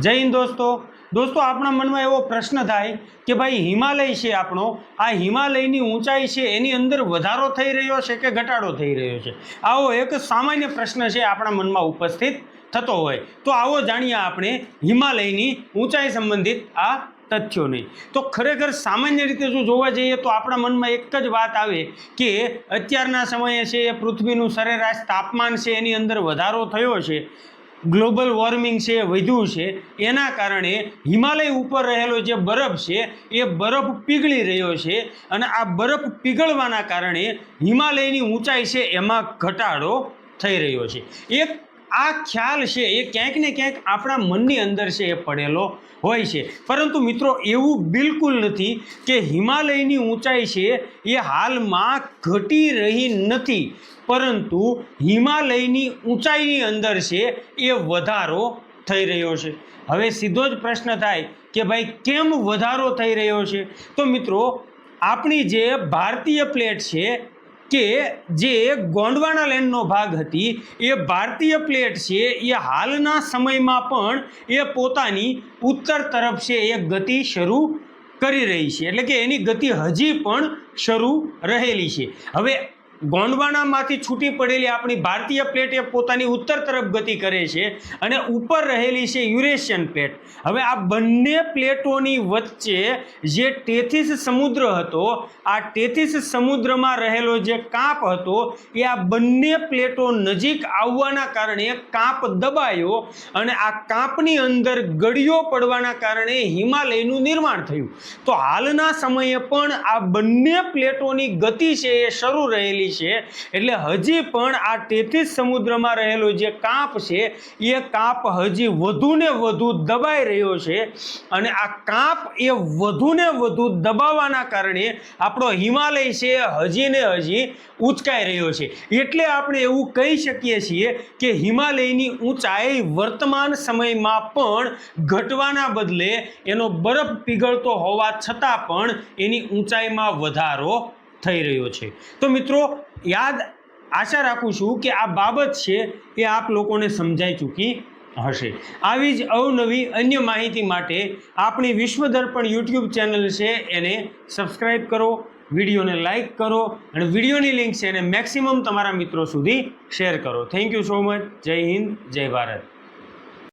જય હિન્દ દોસ્તો. દોસ્તો, આપણા મનમાં એવો પ્રશ્ન થાય કે ભાઈ, હિમાલય છે આપણો. આ હિમાલયની ઊંચાઈ છે, એની અંદર વધારો થઈ રહ્યો છે કે ઘટાડો થઈ રહ્યો છે? આવો એક સામાન્ય પ્રશ્ન છે આપણા મનમાં ઉપસ્થિત થતો હોય. તો આવો જાણીએ આપણે હિમાલયની ઊંચાઈ સંબંધિત આ તથ્યો નહીં તો ખરેખર સામાન્ય રીતે જો જોવા જઈએ તો આપણા મનમાં એક જ વાત આવે કે અત્યારના સમયે છે એ પૃથ્વીનું સરેરાશ તાપમાન છે, એની અંદર વધારો થયો છે. ગ્લોબલ વોર્મિંગ છે વધ્યું છે, એના કારણે હિમાલય ઉપર રહેલો જે બરફ છે, એ બરફ પીગળી રહ્યો છે અને આ બરફ પીગળવાના કારણે હિમાલયની ઊંચાઈ છે, એમાં ઘટાડો થઈ રહ્યો છે. એક આ ખ્યાલ છે, એ ક્યાંક ને ક્યાંક આપણા મનની અંદર છે, એ પડેલો હોય છે. પરંતુ મિત્રો, એવું બિલકુલ નથી કે હિમાલયની ઊંચાઈ છે, એ હાલમાં ઘટી રહી નથી. પરંતુ હિમાલયની ઊંચાઈની અંદર છે, એ વધારો થઈ રહ્યો છે. હવે સીધો જ પ્રશ્ન થાય કે ભાઈ, કેમ વધારો થઈ રહ્યો છે? તો મિત્રો, આપણી જે ભારતીય પ્લેટ છે કે જે ગોંડવાના લેન્ડનો ભાગ હતી, એ ભારતીય પ્લેટ છે, એ હાલના સમયમાં પણ એ પોતાની ઉત્તર તરફ છે, એ ગતિ શરૂ કરી રહી છે. એટલે કે એની ગતિ હજી પણ શરૂ રહેલી છે. હવે ગોંડવાનામાંથી છૂટી પડેલી આપણી ભારતીય પ્લેટ એ પોતાની ઉત્તર તરફ ગતિ કરે છે અને ઉપર રહેલી છે યુરેશિયન પ્લેટ. હવે આ બંને પ્લેટોની વચ્ચે જે ટેથિસ સમુદ્ર હતો, આ ટેથિસ સમુદ્રમાં રહેલો જે કાંપ હતો, એ આ બંને પ્લેટો નજીક આવવાના કારણે કાંપ દબાયો અને આ કાંપની અંદર ગળીઓ પડવાના કારણે હિમાલયનું નિર્માણ થયું. તો હાલના સમયે પણ આ બંને પ્લેટોની ગતિ છે એ શરૂ રહેલી છે. એટલે હજી પણ આ તેત્રીસ સમુદ્રમાં રહેલો જે કાંપ છે, એ કાંપ હજી વધુ ને વધુ દબાઈ રહ્યો છે અને આ કાંપ એ વધુ ને વધુ દબાવવાના કારણે આપણો હિમાલય છે હજી ને હજી ઊંચકાઈ રહ્યો છે. એટલે આપણે એવું કહી શકીએ છીએ કે હિમાલયની ઊંચાઈ વર્તમાન સમયમાં પણ ઘટવાના બદલે એનો બરફ પીગળતો હોવા છતાં પણ એની ઊંચાઈમાં વધારો થઈ રહ્યો છે. તો મિત્રો, યાદ આશા રાખું છું કે આ બાબત છે એ આપ લોકોને સમજાઈ ચૂકી હશે. આવી જ અવનવી અન્ય માહિતી માટે આપણી વિશ્વ દર્પણ યુટ્યુબ ચેનલ છે એને સબસ્ક્રાઈબ કરો, વિડીયોને લાઇક કરો અને વિડીયોની લિંક છે એને મેક્સિમમ તમારા મિત્રો સુધી શેર કરો. Thank you so much. Jai Hind, Jai Bharat.